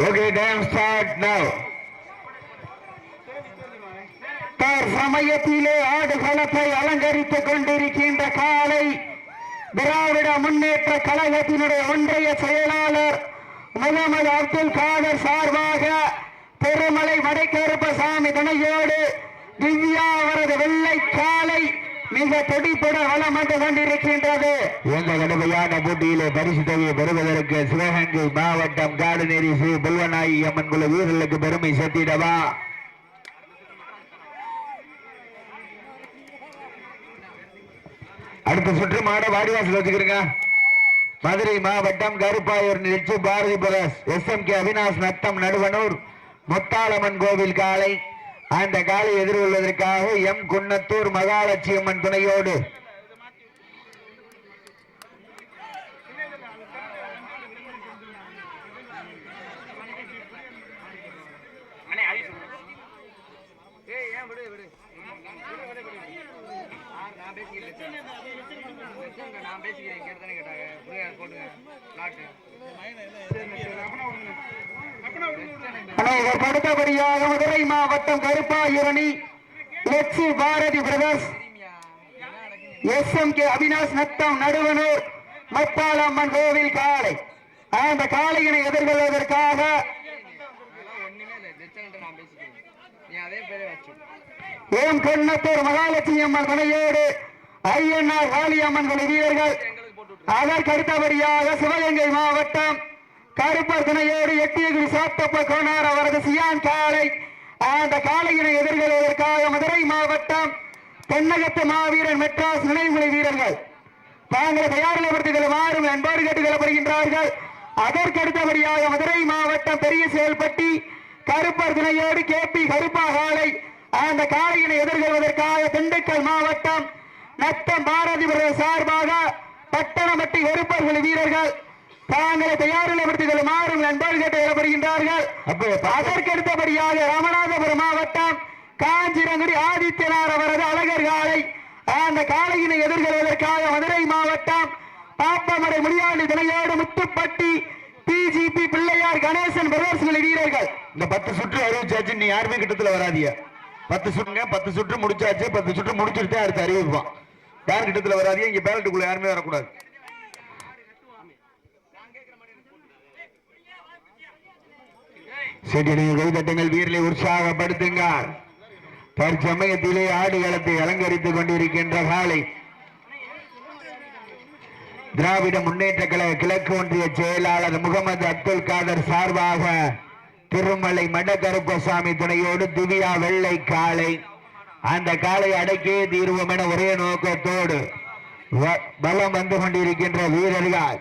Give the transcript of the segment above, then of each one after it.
Okay, time start now. சமயத்திலே ஆடுகளத்தை அலங்கரித்துக் கொண்டிருக்கின்ற காலை திராவிட முன்னேற்ற கழகத்தினுடைய ஒன்றிய செயலாளர் முகமது அப்துல் காதர் சார்பாக பெருமலை வடைக்கருப்பசாமி துணையோடு திவ்யா அவரது வெள்ளை காலை மிக தொடி வளம் ஆழமாக கொண்டிருக்கின்றது. இந்த கடுமையான போட்டியிலே பரிசு தொகையை பெறுவதற்கு சிவகங்கை மாவட்டம் காடுநேரி ஸ்ரீ புல்வநாயகி அம்மன் குழு வீரர்களுக்கு பெருமை சேர்த்திடவா? அடுத்த சுற்று மாட வாடிவாசல் வச்சுக்கிறீங்க. மதுரை மாவட்டம் கருப்பாயூர் நிகழ்ச்சி Bharathi brothers S M K Avinash Natham Naduvanur. Muthalamman கோவில் காலை. அந்த காலை எதிர்கொள்வதற்காக எம் குன்னத்தூர் மகாலட்சுமி அம்மன் துணையோடு. நான் பேசிக்கிறேன் கேட்டு கேட்டாங்க போட்டுங்க அனைவர் அடுத்தபடியாக மதுரை மாவட்டம் Karuppayurani Latchu Bharathi brothers S M K Avinash Natham Naduvanur Mathalamman கோவில் காளை. அந்த காளையினை எதிர்கொள்வதற்காக ஓம் ஏம் கொன்னத்தூர் மகாலட்சுமி அம்மன் துணையோடு ஐயன்னார் காளியம்மன் வீரர்கள். அதற்கு அடுத்தபடியாக சிவகங்கை மாவட்டம் கருப்பர் துணையோடு எட்டியகுடி சாத்தப்ப கோனார் அவரது சியான் காளை. அந்த காளையினை எதிர்கொள்வதற்காக மதுரை மாவட்டம் தென்னகத்து மாவீரன் மெட்ராஸ் நினைவுகளை வீரர்கள். தாங்கள் தயாரிலப்படுத்திகள் மாறும் என்பாடு கேட்டுக்கொள்ளப்படுகின்றார்கள். அதற்கு அடுத்தபடியாக மதுரை மாவட்டம் பெரிய செயல்பட்டி கருப்பர் துணையோடு கே பி கருப்பா காளை அந்த காளையினை எதிர்கொள்வதற்காக திண்டுக்கல் மாவட்டம் நத்தம் பாரதி பிரதர் சார்பாக பட்டணமட்டி வெறுப்பர்கள் வீரர்கள் தாங்களை தயாரிலப்படுத்திகள் மாறும் என்பாடு கேட்டுக்கொள்ளப்படுகின்றார்கள் அப்போ அதற்கு அடுத்தபடியாக ராமநாதபுரம் மாவட்டம் காஞ்சிரங்குடி ஆதித்யநாத் அவரது அழகர் காலை அந்த காளையினை எதிர்கொள்வதற்காக மதுரை மாவட்டம் பாப்பமடை முடியாண்டி துணையோடு முத்துப்பட்டி பிஜிபி பிள்ளையார் கணேசன் பிரதர்ஸ் குழு வீரர்கள். இந்த பத்து சுற்று அறிவிச்சாச்சு நீ யாருமே கிட்டத்தில் வராதிய? பத்து சுற்றுங்க பத்து சுற்று முடிச்சாச்சு பத்து சுற்று முடிச்சுட்டு அடுத்து அறிவிப்பான். யார் கிட்டத்தில் வராதிய இங்க பேலட்டுக்குள்ள யாருமே வரக்கூடாது. செடியில் கைதட்டங்கள் வீரலை உற்சாகப்படுத்துங்கள். தற்சமயத்திலே ஆடுகளத்தை அலங்கரித்துக் கொண்டிருக்கின்ற காலை திராவிட முன்னேற்ற கழக கிழக்கு ஒன்றிய செயலாளர் முகமது அப்துல் காதர் சார்பாக திருமலை மடக்கருப்பசாமி துணையோடு திவ்யா வெள்ளை காளை. அந்த காலை அடக்கியே தீர்வோம் என ஒரே நோக்கத்தோடு பலம் வந்து கொண்டிருக்கின்ற வீரர்கள்.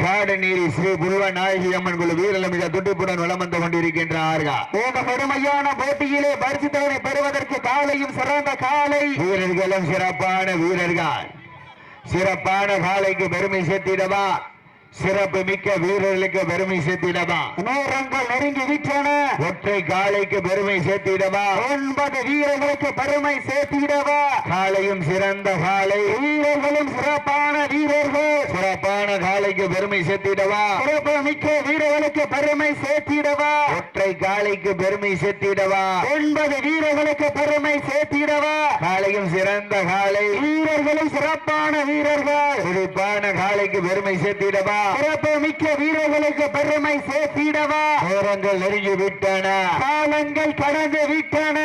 காடநீரி ஸ்ரீ புல்வ நாயகி அம்மன் குழு வீரர்கள் மிக துடிப்புடன் வலம் வந்து கொண்டிருக்கின்றார்கள். இந்த கடுமையான போட்டியிலே பரிசு தொகை பெறுவதற்கு காலையும் சிறந்த காலை வீரர்களும் சிறப்பான வீரர்கள். சிறப்பான காலைக்கு பெருமை சேர்த்திடவா? சிறப்பு மிக்க வீரர்களுக்கு பெருமை சேர்த்திடவா? நேரங்கள் நெருங்கி விட்டன ஒற்றை காலைக்கு பெருமை சேர்த்திடவா? ஒன்பது வீரர்களுக்கு பெருமை சேர்த்திடவா? காலையும் சிறந்த காலை வீரர்களும் சிறப்பான வீரர்கள். சிறப்பான காலைக்கு பெருமை சேர்த்திடவா? சிறப்பு மிக்க வீரர்களுக்கு பெருமை சேர்த்திடவா? ஒற்றை காலைக்கு பெருமை சேர்த்திடவா? ஒன்பது வீரர்களுக்கு பெருமை சேர்த்திடவா? காலையும் சிறந்த காலை வீரர்களும் சிறப்பான வீரர்கள். சிறப்பான காலைக்கு பெருமை சேர்த்திடவா? சிறப்பு மிக்க வீரர்களுக்கு பெருமை சேர்த்திடவா? நேரங்கள் நெருங்கி விட்டன காலங்கள் கடந்து விட்டன.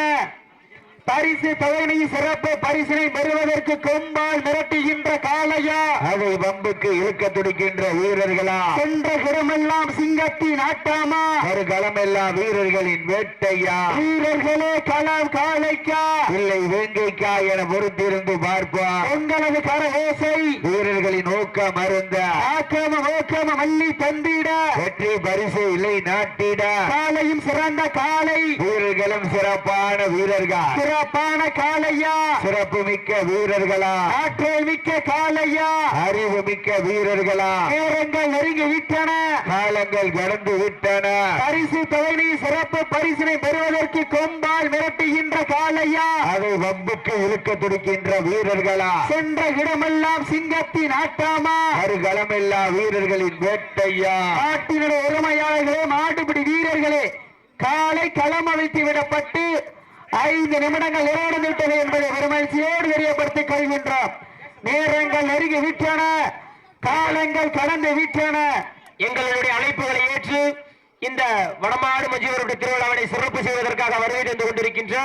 பரிசு தொகையினை சிறப்பு பரிசினை பெறுவதற்கு கொம்பால் மிரட்டுகின்ற காளையா. அதை வம்புக்கு இழுக்க துடிக்கின்ற வீரர்களா. சென்ற கிடமெல்லாம் சிங்கத்தின் ஆட்டாமா ஒரு களமெல்லாம் வீரர்களின் வேட்டையா. வீரர்களே களம் காளைக்கா. இல்லை வேங்கைக்கா என பொறுத்திருந்து பார்ப்போம் உங்களது கரவேசை வீரர்களின் ஊக்கம் அருந்த. ஆக்கம ஓக்கம மல்லி தந்திட. வெற்றி பரிசு இல்லை நாட்டிட. காலையும் சிறந்த காலை வீரர்களும் சிறப்பான வீரர்கள். சிறப்பான காளையா. சிறப்பு மிக்க வீரர்களா. ஆற்றல் மிக்க காளையா. அறிவு மிக்க வீரர்களா. நேரங்கள் நெருங்கி விட்டன. காலங்கள் கடந்து விட்டன. பரிசு தொகையை சிறப்பு பரிசினை பெறுவதற்கு கொம்பால் மிரட்டுகின்ற காளையா. அதை வம்புக்கு இழுக்க துடிக்கின்ற வீரர்களா. சென்ற இடமெல்லாம் சிங்கத்தின் ஆட்டாமா. அருகளமில்லா வீரர்களின் வேட்டையா. நாட்டினுடைய உரிமையாளர்களே மாட்டுப்பிடி வீரர்களே காலை களம் அவிழ்த்து விடப்பட்டு ஐந்து நிமிடங்கள் நிறைவடைந்து விட்டது என்பதை பெருமகிழ்ச்சியோடு தெரியப்படுத்திக் கொள்கின்றோம். நேரங்கள் நெருங்கி விட்டன. காலங்கள் கடந்து விட்டன. எங்களுடைய அழைப்புகளை ஏற்று இந்த வடமாடு மஞ்சியவருடைய திருவிழாவினை சிறப்பு செய்வதற்காக வருகை தந்து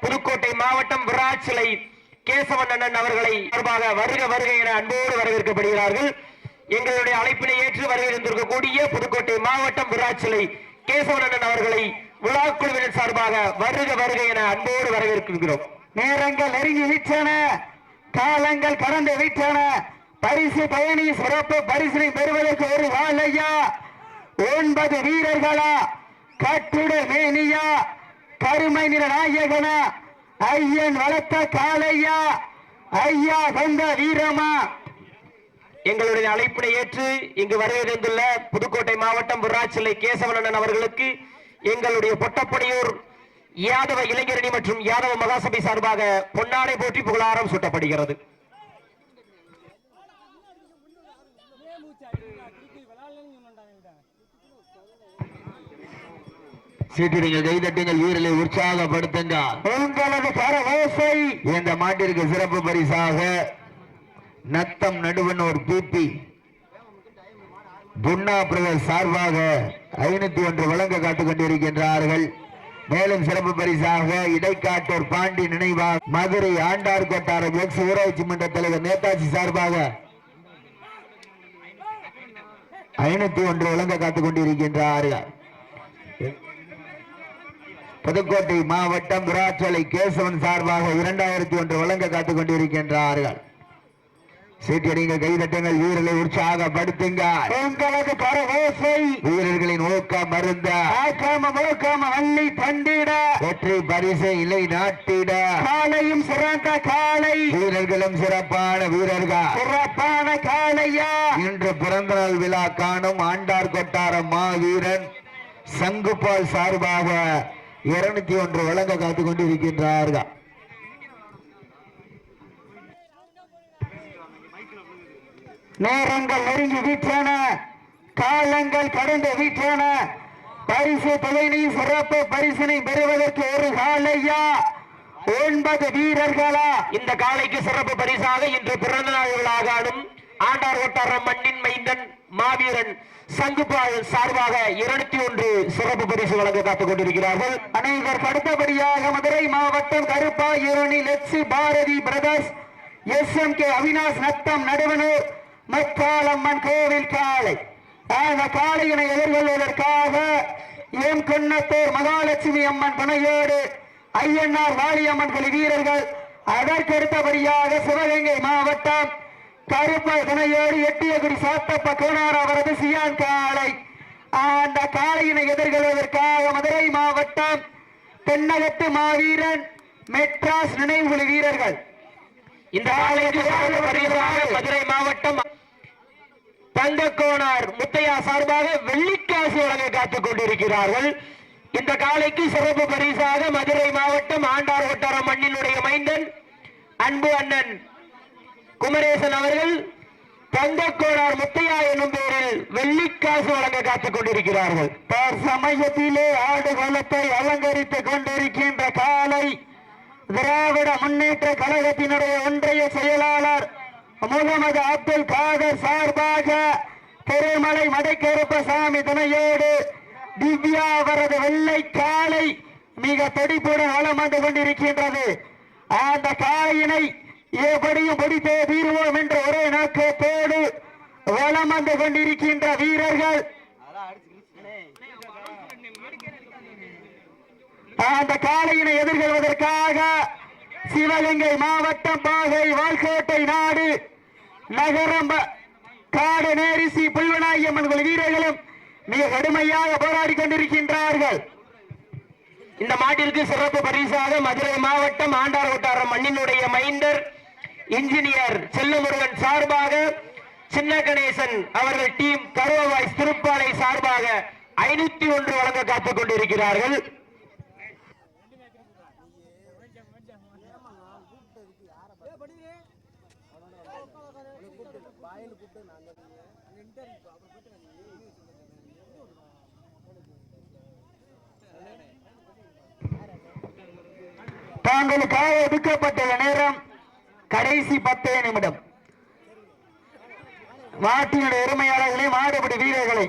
புதுக்கோட்டை மாவட்டம் விராச்சிலை கேசவன் அண்ணன் அவர்களை சார்பாக வருக வருகை என அன்போடு வரவேற்கப்படுகிறார்கள். எங்களுடைய அழைப்பினை ஏற்று வருகை தந்திருக்கக்கூடிய புதுக்கோட்டை மாவட்டம் விராச்சிலை கேசவன் அண்ணன் அவர்களை விழா குழுவினர் சார்பாக வருக வருக என அன்போடு வரவேற்கின்றோம். நேரங்கள் நெருங்கி வீச்சன காலங்கள் கடந்து வீச்சன பரிசு பயணி சிறப்பு பரிசினை பெறுவதற்கு ஒரு வாழையா? ஒன்பது வீரர்களா? கட்டுட மேனியா? கருமை நிற நாயகனா? ஐயன் வளர்த்த காலையா ஐயா வந்த வீரமா? எங்களுடைய அழைப்பினை ஏற்று இங்கு வருகை புதுக்கோட்டை மாவட்டம் விராச்சிலை கேசவனன் அவர்களுக்கு எங்களுடைய பொட்டப்படியூர் யாதவ இளைஞரணி மற்றும் யாதவ மகாசபை சார்பாக பொன்னாடை போற்றி புகழாரம் சூட்டப்படுகிறது. சீட்டிடுங்கள் கைதட்டுங்கள் வீரர்களை உற்சாகப்படுத்துங்க. உங்களது கரவோசை இந்த மாட்டிற்கு சிறப்பு பரிசாக நத்தம் நடுவனூர் பிபி புன்னா பிரதர் சார்பாக ஐநூத்தி ஒன்று வழங்க காத்துக் கொண்டிருக்கின்றார்கள். மேலும் சிறப்பு பரிசாக இடைக்காட்டூர் பாண்டி நினைவாக மதுரை ஆண்டார் கொட்டாரம் எக்ஸ் ஊராட்சி மன்ற தலைவர் நேதாஜி சார்பாக ஐநூத்தி ஒன்று வழங்க காத்துக் கொண்டிருக்கின்றார்கள். புதுக்கோட்டை மாவட்டம் விராச்சலை கேசவன் சார்பாக இரண்டாயிரத்தி ஒன்று வழங்க காத்துக் கொண்டிருக்கின்றார்கள். சீட்டடிங்கள் கைதட்டுங்கள் வீரர்களை உற்சாகப்படுத்துங்க உங்களது கரவோசை வீரர்களின் ஊக்கம் மருந்த ஆக்காம முழுக்காம வள்ளி பண்டிட வெற்றி பரிசை இலை நாட்டிட. காலையும் சிறந்த காளை. வீரர்களும் சிறப்பான வீரர்கள். சிறப்பான காளையா. இன்று பிறந்தநாள் விழா காணும் ஆண்டார் கொட்டாரம் மாவீரன். சங்குபால் சார்பாக இருநூத்தி ஒன்று வழங்க காத்துக் கொண்டிருக்கின்றார்கள். நேரங்கள் நெருங்கி விட்டன காலங்கள் கடந்து விட்டன பரிசு தொகையினை சிறப்பு பரிசினை பெறுவதற்கு ஒரு காலையா? ஒன்பது வீரர்களா? இந்த காலைக்கு சிறப்பு பரிசாக இன்று பிறந்த நாள் விழாகாடும் ஆண்டார் வட்டாரம் மண்ணின் மைந்தன் மாவீரன் சங்குபால் சார்பாக இருநூத்தி ஒன்று சிறப்பு பரிசு வழங்க காத்துக் கொண்டிருக்கிறார்கள். அனைவர் அடுத்தபடியாக மதுரை மாவட்டம் Karuppayurani Latchi Bharathi brothers S M K Avinash Natham Naduvanur Mukkalamman கோவில் காளை அந்த காளையினை எதிர்கொள்வதற்காக எம் குன்னத்தூர் மகாலட்சுமி அம்மன் துணையோடு ஐயன்னார் வாலியம்மன் குழு வீரர்கள் அதற்கடுத்தபடியாக சிவகங்கை மாவட்டம் கருப்ப துணையோடு எட்டியகுடி சாத்தப்ப கோனார் அவரது சியான் காளை. அந்த காளையினை எதிர்கொள்வதற்காக மதுரை மாவட்டம் தென்னகத்து மாவீரன் மெட்ராஸ் நினைவுகுழு வீரர்கள். இந்த ஆலயத்தில் மதுரை மாவட்டம் தங்கக்கோனார் முத்தையா சார்பாக வெள்ளிக்காசு வழங்க காத்துக் கொண்டிருக்கிறார்கள். இந்த காலைக்கு சிறப்பு பரிசாக மதுரை மாவட்டம் ஆண்டார் வட்டாரம் மண்ணினுடைய மைந்தன் அன்பு அண்ணன் குமரேசன் அவர்கள் தங்கக்கோனார் முத்தையா எனும் பேரில் வெள்ளிக்காசு வழங்க காத்துக் கொண்டிருக்கிறார்கள். சமயத்திலே ஆடு குலத்தை அலங்கரித்துக் கொண்டிருக்கின்ற காலை திராவிட முன்னேற்ற கழகத்தினுடைய ஒன்றிய செயலாளர் முகமது அப்துல் காதர் சார்பாக திருமலை மடைக்கருப்பசாமி துணையோடு திவ்யா அவரது வெள்ளை காளை மிக துடிப்புடன் வலம் வந்து கொண்டிருக்கின்றது. அந்த காளையினை எப்படியும் பிடித்தே தீர்வோம் என்ற ஒரே நோக்கத்தோடு வலம் வந்து கொண்டிருக்கின்ற வீரர்கள். அந்த காளையினை எதிர்கொள்வதற்காக சிவகங்கை மாவட்டம் பாகை வால்கோட்டை நாடு நகரம் காடு நேரிசி புல்வனாயம்மன் குழு வீரர்களும் மிக கடுமையாக போராடி கொண்டிருக்கின்றார்கள். இந்த மாட்டிற்கு சிறப்பு பரிசாக மதுரை மாவட்டம் ஆண்டார் வட்டாரம் மண்ணினுடைய மைந்தர் இன்ஜினியர் செல்லமுருகன் சார்பாக சின்ன கணேசன் அவர்கள் டீம் கருவவாய் திருப்பாலை சார்பாக ஐநூத்தி ஒன்று வழங்க காத்துக் கொண்டிருக்கிறார்கள். தாங்களுக்காக ஒதுக்கப்பட்ட நேரம் கடைசி பத்தே நிமிடம். மாட்டினுடைய உரிமையாளர்களை மாடுபடி வீரர்களை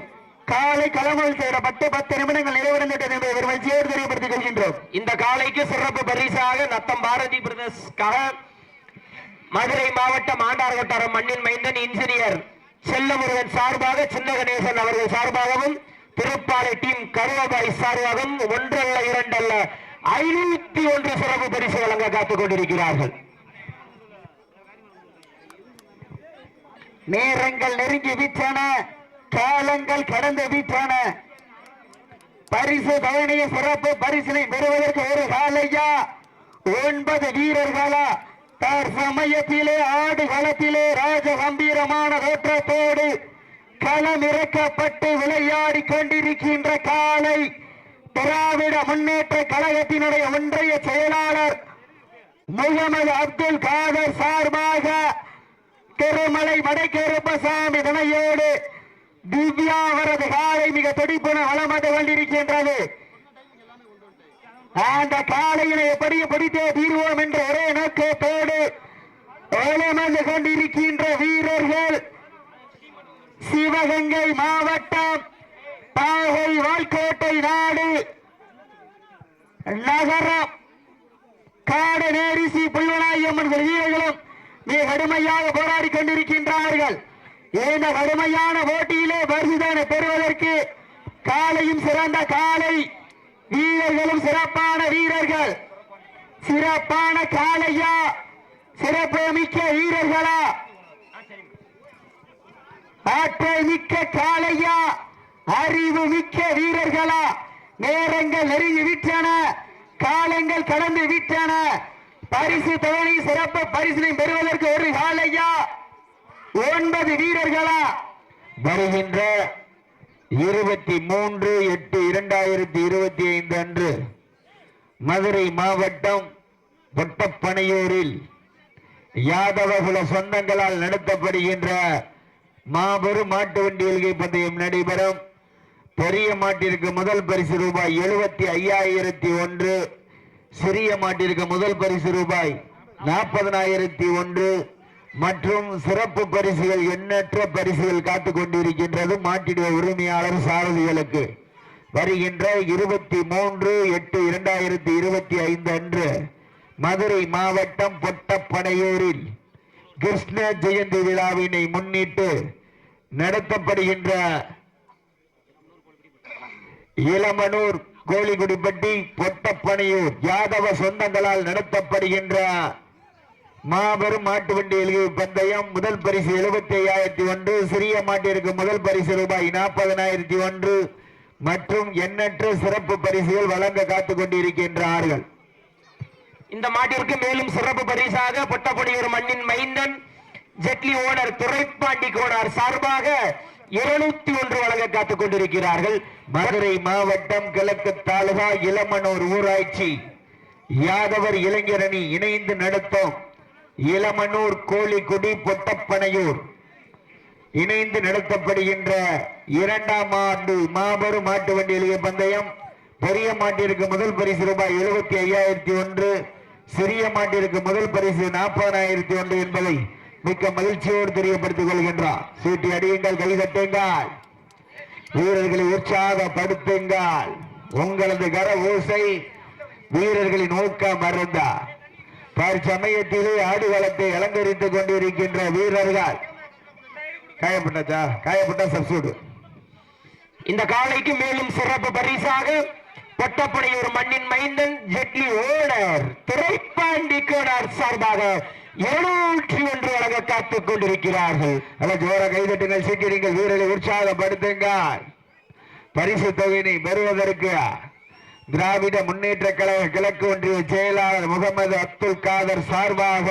காலை களமல் செய்யப்பட்டு பத்து நிமிடங்கள் நிறைவடைந்துவிட்டது என்பதை மகிழ்ச்சியோடு தெரியப்படுத்திக் கொள்கின்றோம். இந்த காலைக்கு சிறப்பு பரிசாக நத்தம் பாரதி பிரதர்ஸ்க்காக மதுரை மாவட்டம் ஆண்டார் வட்டாரம் மண்ணின் மைந்தன் இன்ஜினியர் செல்லமுருகன் சார்பாக சின்ன கணேசன் அவர்கள் சார்பாகவும் திருப்பாலை டீம் கருவபாய் சார்பாகவும் ஒன்றல்ல இரண்டல்ல ஐநூத்தி ஒன்று சிறப்பு பரிசு வழங்க காத்துக் கொண்டிருக்கிறார்கள். நேரங்கள் நெருங்கி விட்டன காலங்கள் கடந்து விட்டன பரிசு தவணைய சிறப்பு பரிசினை பெறுவதற்கு ஒரு காலையா ஒன்பது வீரர்களா தற்சமயத்திலே ஆடு களத்திலே ராஜ கம்பீரமான தோற்றத்தோடு களமிறக்கப்பட்டு விளையாடி கொண்டிருக்கின்ற காலை திராவிட முன்னேற்ற கழகத்தினுடைய ஒன்றிய செயலாளர் முகமது அப்துல் காதர் சார்பாக திருமலை வடக்கேருப்பசாமி துணையோடு திவ்யா அவரது காலை மிக துடிப்புன வளம் வந்து கொண்டிருக்கின்றது. அந்த காலையினை எப்படியும் பிடித்தே தீர்வோம் என்ற ஒரே நோக்கத்தோடு வளம் கொண்டிருக்கின்ற வீரர்கள் சிவகங்கை மாவட்டம் பாகை வாய்க்கோட்டை நாடு நகரம் காடு நேரிசி புல்வனாயம்மன் வீரர்களும் மிக கடுமையாக போராடி கொண்டிருக்கின்றார்கள். இந்த கடுமையான போட்டியிலே பரிசுதானை பெறுவதற்கு காலையும் சிறந்த காலை வீரர்களும் சிறப்பான வீரர்கள். சிறப்பான காலையா? சிறப்பு மிக்க வீரர்களா? ஆற்றல் மிக்க காளையா அறிவு மிக்க வீரர்களா? நேரங்கள் நெருங்கி விட்டன. காலங்கள் கடந்து விட்டன. பரிசு தவணை சிறப்பு பரிசினை பெறுவதற்கு ஒரு காலையா ஒன்பது வீரர்களா? வருகின்ற இருபத்தி மூன்று எட்டு இரண்டாயிரத்தி இருபத்தி ஐந்து அன்று மதுரை மாவட்டம் யாதவ குல சொந்தங்களால் நடத்தப்படுகின்ற மாபெரும் மாட்டு வண்டி எல்கை பந்தயம் நடைபெறும். பெரிய மாட்டிற்கு முதல் பரிசு ரூபாய் எழுபத்தி ஐயாயிரத்தி ஒன்று. சிறிய மாட்டிற்கு முதல் பரிசு ரூபாய் நாற்பதனாயிரத்தி ஒன்று. மற்றும் சிறப்பு பரிசுகள் எண்ணற்ற பரிசுகள் காத்து கொண்டிருக்கின்றது மாட்டினுடைய உரிமையாளர் சாரதிகளுக்கு. வருகின்ற இருபத்தி மூன்று எட்டு இரண்டாயிரத்தி இருபத்தி ஐந்து அன்று. மதுரை மாவட்டம் பொட்டப்பனையூரில் கிருஷ்ண ஜெயந்தி விழாவினை முன்னிட்டு நடத்தப்படுகின்ற இளமனூர் கோழிகுடிப்பட்டி பொட்டப்பனையூர் யாதவ சொந்தங்களால் நடத்தப்படுகின்ற மாபெரும் மாட்டு வண்டி எழுதி பந்தயம் முதல் பரிசு எழுபத்தி ஐயாயிரத்தி ஒன்று சிறிய மாட்டிற்கு முதல் பரிசு ரூபாய் நாற்பதனாயிரத்தி ஒன்று மற்றும் எண்ணற்ற சிறப்பு பரிசுகள் வழங்க காத்துக் கொண்டிருக்கின்றார்கள். இந்த மாட்டிற்கு மேலும் சிறப்பு பரிசாக பொட்டப்படியூர் மண்ணின் மைந்தன் ஜெட்லி ஓனர் துரைப்பாண்டி கோனார் சார்பாக இருநூத்தி ஒன்று வழங்க காத்துக் கொண்டிருக்கிறார்கள். மதுரை மாவட்டம் கிழக்கு தாலுகா இளமனூர் ஊராட்சி. யாதவர் இளைஞரணி இணைந்து நடத்தும் இளமனூர் கோழிக்குடி பொட்டப்பனையூர். இணைந்து நடத்தப்படுகின்ற இரண்டாம் ஆண்டு மாபெரும் மாட்டு வண்டி எளிய பந்தயம். பெரிய மாட்டிற்கு முதல் பரிசு ரூபாய் எழுபத்தி ஐயாயிரத்தி ஒன்று. சிறிய மாட்டிற்கு முதல் பரிசு நாற்பதாயிரத்தி ஒன்று என்பதை மிக்க மகிழ்ச்சியோடு தெரியப்படுத்திக் கொள்கின்றார். சீட்டி அடியுங்கள் கைதட்டுங்கள் வீரர்களை உற்சாகப்படுத்துங்கள். உங்களது கர ஓசை வீரர்களின் ஊக்கம் மருந்தா தற்சமயத்திலே ஆடுகளத்தை அலங்கரித்துக் கொண்டிருக்கின்ற வீரர்கள். காயப்பட்டாச்சா? காயப்பட்ட சப்சூடு இந்த காலைக்கு மேலும் சிறப்பு பரிசாக பொட்டப்படையூர் மண்ணின் மைந்தன் ஜெட்லி ஓனர் திரைப்பாண்டி கோனார் சார்பாக இருநூற்றி ஒன்று வழங்க காத்துக் கொண்டிருக்கிறார்கள். அல்ல ஜோர கைதட்டுங்கள் சீக்கிரங்கள் வீரர்களை உற்சாகப்படுத்துங்கள். பரிசு தொகையினை பெறுவதற்கு திராவிட முன்னேற்ற கழக கிழக்கு ஒன்றிய செயலாளர் முகமது அப்துல் காதர் சார்பாக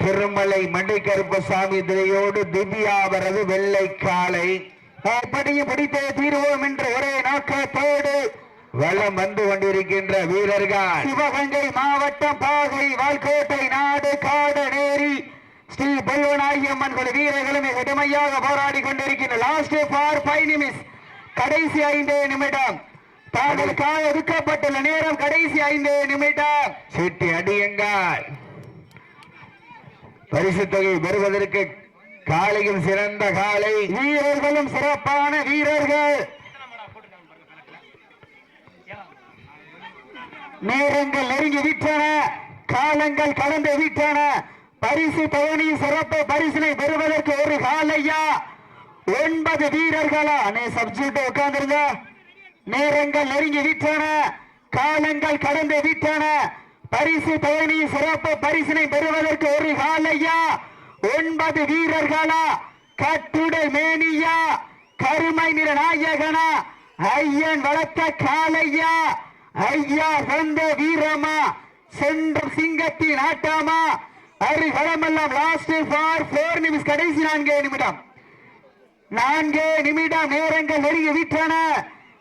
திருமலை மண்டிக்கருப்பசாமி திரையோடு திவ்யா அவரது வெள்ளை காலை அப்படியும் பிடித்தே தீர்வோம் என்ற ஒரே நோக்கத்தோடு வளம் வந்து கொண்டிருக்கின்ற வீரர்கள். சிவகங்கை மாவட்டம் பாகை வால்கோட்டை நாடு காடநேரி. ஸ்ரீ பல்வனாகியம்மன் குழு வீரர்களும் கடுமையாக போராடி கொண்டிருக்கின்ற லாஸ்ட் ஃபார் ஃபைவ் நிமிஷம் கடைசி ஐந்து நிமிடம். தாங்களுக்காக ஒதுக்கப்பட்டுள்ள நேரம் கடைசி ஐந்து நிமிடம். சீட்டி அடியுங்கள். பரிசு தொகை பெறுவதற்கு காலையும் சிறந்த காலை வீரர்களும் சிறப்பான வீரர்கள். நேரங்கள் நெருங்கி விட்டன. காலங்கள் கடந்து விட்டன. பரிசு பயணி சிறப்பு பரிசினை பெறுவதற்கு ஒரு காலையா? ஒன்பது வீரர்களா? அண்ணே சப்ஜெக்ட் உட்கார்ந்துருங்க. நேரங்கள் நெருங்கி விட்டன. காலங்கள் கடந்து விட்டன. பரிசு பயணி சிறப்பு பரிசினை பெறுவதற்கு ஒரு காலையா? ஒன்பது வீரர்களா? கட்டுடை மேனியா? கருமை நிற நாயகனா ஐயன் வளர்த்த காலையா ஐயா வந்த வீரமா? சென்ற சிங்கத்தின் ஆட்டமா? அருகளமெல்லாம் லாஸ்ட் ஃபார் போர் நிமிஷம் கடைசி நான்கே நிமிடம். நான்கே நிமிடம் நேரங்கள் நெருங்கி விட்டன.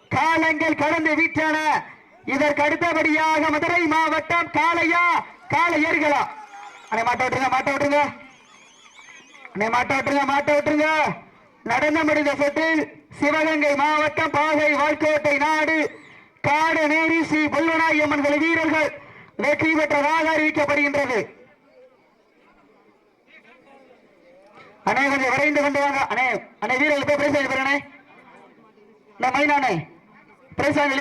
காலங்கள் கடந்து விட்டன. இதற்கு அடுத்தபடியாக மதுரை மாவட்டம் காளையா? காலை ஏறுகளா அண்ணே மாட்ட விட்டுருங்க மாட்ட விட்டுருங்க. நீ மாட்ட விட்டுருங்க மாட்ட விட்டுருங்க. நடந்து முடிந்த சுற்றில் சிவகங்கை மாவட்டம் பாகை வாழ்க்கோட்டை நாடு. காடு நேரி ஸ்ரீ புல்வனாயம்மன் குழு வீரர்கள் வெற்றி பெற்றதாக அறிவிக்கப்படுகின்றது. அண்ணே கொஞ்சம் விரைந்து கொண்டு வாங்க. அண்ணே அண்ணே வீரர்கள் போய் பிரைஸ் வாங்கி அண்ணே. இந்த மைனானே பிரைஸ் வாங்கி